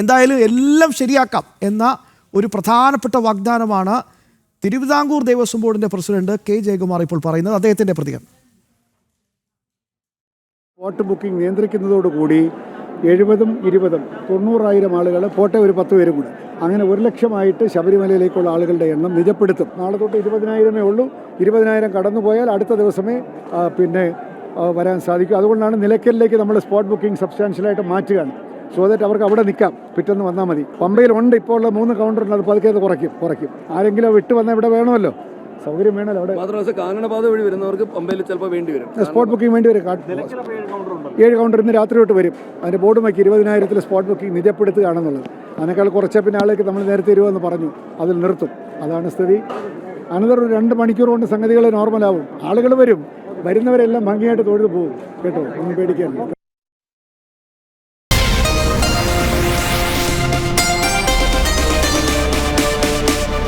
എന്തായാലും എല്ലാം ശരിയാക്കാം എന്ന ഒരു പ്രധാനപ്പെട്ട വാഗ്ദാനമാണ് തിരുവിതാംകൂർ ദേവസ്വം ബോർഡിന്റെ പ്രസിഡന്റ് കെ ജയകുമാർ ഇപ്പോൾ പറയുന്നത് അദ്ദേഹത്തിന്റെ പ്രതികരണം. വോട്ട് ബുക്കിംഗ് നിയന്ത്രിക്കുന്നതോടുകൂടി എഴുപതും ഇരുപതും തൊണ്ണൂറായിരം ആളുകൾ പോട്ടെ ഒരു പത്ത് പേരും കൂടെ. അങ്ങനെ ഒരു ലക്ഷമായിട്ട് ശബരിമലയിലേക്കുള്ള ആളുകളുടെ എണ്ണം നിജപ്പെടുത്തും. നാളെ തൊട്ട് ഇരുപതിനായിരമേ ഉള്ളൂ. ഇരുപതിനായിരം കടന്നു പോയാൽ അടുത്ത ദിവസമേ പിന്നെ വരാൻ സാധിക്കും. അതുകൊണ്ടാണ് നിലയ്ക്കലിലേക്ക് നമ്മൾ സ്പോട്ട് ബുക്കിംഗ് സബ്സ്റ്റാൻഷ്യലായിട്ട് മാറ്റുകയാണ് സോ ദാറ്റ് അവർക്ക് അവിടെ നിൽക്കാം. പിറ്റേന്ന് വന്നാൽ മതി. പമ്പയിലുണ്ട്. ഇപ്പോൾ ഉള്ള മൂന്ന് കൗണ്ടറുണ്ട് അത് പതുക്കെ അത് കുറയ്ക്കും. കുറയ്ക്കും. ആരെങ്കിലും വിട്ട് വന്നാൽ ഇവിടെ വേണമല്ലോ. സൗകര്യം വേണമല്ലോ അവിടെ. മാത്രമല്ല കാനനപാത വഴി വരുന്നവർക്ക് പമ്പയിൽ ചിലപ്പോൾ വേണ്ടി വരും. സ്പോട്ട് ബുക്കിംഗ് വേണ്ടി വരും. ഏഴ് കൗണ്ടർ ഇന്ന് രാത്രി തൊട്ട് വരും. അതിന്റെ ബോർഡ് മാക്കി ഇരുപതിനായിരത്തിൽ സ്പോട്ട് ബുക്കിംഗ് നിജപ്പെടുത്തുകയാണെന്നുള്ളത്. അതിനേക്കാൾ കുറച്ച പിന്നെ ആളേക്ക് നമ്മൾ നേരത്തെ ഇരുവെന്ന് പറഞ്ഞു. അതിൽ നിർത്തും. അതാണ് സ്ഥിതി. അനന്തരം ഒരു രണ്ട് മണിക്കൂർ കൊണ്ട് സംഗതികൾ നോർമലാവും ആളുകൾ വരും. വരുന്നവരെല്ലാം ഭംഗിയായിട്ട് തൊഴുതു പോകും. കേട്ടോ? ഒന്നും പേടിക്കാനില്ല.